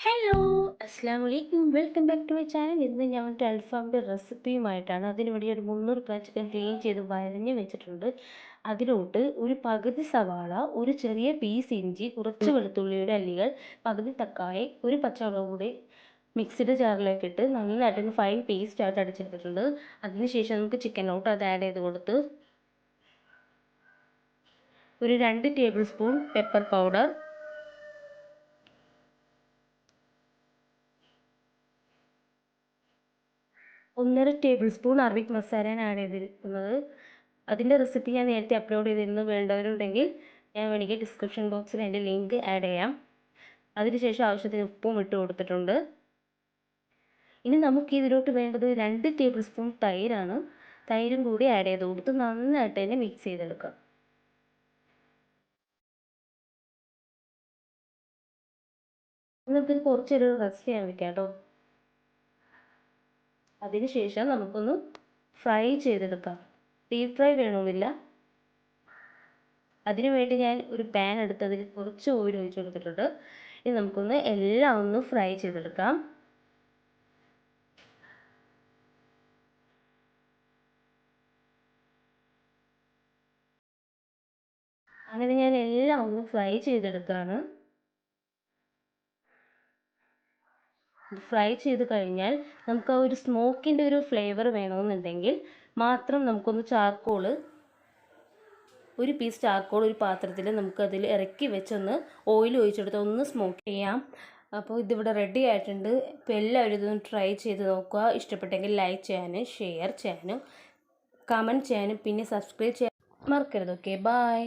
Hello അസ്സാം വലൈക്കും welcome back to my channel ഇന്ന് ഞാൻ ഒരു അൽഫാമിന്റെ റെസിപ്പിയുമായിട്ടാണ് അതിനുവേണ്ടി ഒരു മുന്നൂറ് ഗ്രാം ചിക്കൻ ക്ലീൻ ചെയ്ത് വരഞ്ഞ് വെച്ചിട്ടുണ്ട്. അതിലോട്ട് ഒരു പകുതി സവാള ഒരു ചെറിയ പീസ് ഇഞ്ചി കുറച്ച് വെളുത്തുള്ളിയുടെ അല്ലികൾ പകുതി തക്കാളി ഒരു പച്ചമുളക് കൂടി മിക്സിയുടെ ജാറിലേക്ക് ഇട്ട് നന്നായിട്ടൊന്ന് ഫൈൻ പേസ്റ്റ് ആയിട്ട് അടിച്ചെടുത്തിട്ടുണ്ട്. അതിനുശേഷം നമുക്ക് ചിക്കനിലോട്ട് അത് ആഡ് ചെയ്ത് കൊടുത്ത് ഒരു രണ്ട് ടേബിൾ സ്പൂൺ പെപ്പർ പൗഡർ ഒന്നര ടേബിൾ സ്പൂൺ അറബിക് മസാലയാണ് ആഡ് ചെയ്തിരിക്കുന്നത് അതിന്റെ റെസിപ്പി ഞാൻ നേരത്തെ അപ്ലോഡ് ചെയ്തിരുന്നു. വേണ്ടവരുണ്ടെങ്കിൽ ഞാൻ വേണമെങ്കിൽ ഡിസ്ക്രിപ്ഷൻ ബോക്സിൽ അതിന്റെ ലിങ്ക് ആഡ് ചെയ്യാം. അതിനുശേഷം ആവശ്യത്തിന് ഉപ്പും ഇട്ട് കൊടുത്തിട്ടുണ്ട്. ഇനി നമുക്ക് ഇതിലോട്ട് വേണ്ടത് രണ്ട് ടേബിൾ സ്പൂൺ തൈരാണ്. തൈരും കൂടി ആഡ് ചെയ്ത് കൊടുത്ത് നന്നായിട്ട് തന്നെ മിക്സ് ചെയ്തെടുക്കാം. നമുക്ക് കുറച്ചൊരു റെസ്റ്റ് ചെയ്യാൻ വെക്കാം കേട്ടോ. അതിനുശേഷം നമുക്കൊന്ന് ഫ്രൈ ചെയ്തെടുക്കാം. ഡീപ് ഫ്രൈ വേണമെന്നില്ല അതിനു വേണ്ടി ഞാൻ ഒരു പാൻ എടുത്ത് അതിൽ കുറച്ച് ഓയിൽ ഒഴിച്ച് കൊടുത്തിട്ടുണ്ട്. ഇനി നമുക്കൊന്ന് എല്ലാം ഒന്ന് ഫ്രൈ ചെയ്തെടുക്കാം. അങ്ങനെ ഞാൻ എല്ലാം ഒന്ന് ഫ്രൈ ചെയ്തെടുക്കുകയാണ് ഫ്രൈ ചെയ്ത് കഴിഞ്ഞാൽ നമുക്ക് ആ ഒരു സ്മോക്കിന്റെ ഒരു ഫ്ലേവർ വേണമെന്നുണ്ടെങ്കിൽ മാത്രം നമുക്കൊന്ന് ചാർക്കോൾ ഒരു പീസ് ചാർക്കോൾ ഒരു പാത്രത്തിൽ നമുക്കതിൽ ഇറക്കി വെച്ചൊന്ന് ഓയിൽ ഒഴിച്ചെടുത്ത് ഒന്ന് സ്മോക്ക് ചെയ്യാം. അപ്പോൾ ഇതിവിടെ റെഡി ആയിട്ടുണ്ട്. ഇപ്പോൾ എല്ലാവരും ഇതൊന്ന് ട്രൈ ചെയ്ത് നോക്കുക. ഇഷ്ടപ്പെട്ടെങ്കിൽ ലൈക്ക് ചെയ്യാനും ഷെയർ ചെയ്യാനും കമന്റ് ചെയ്യാനും പിന്നെ സബ്സ്ക്രൈബ് ചെയ്യാൻ മറക്കരുത്. Okay bye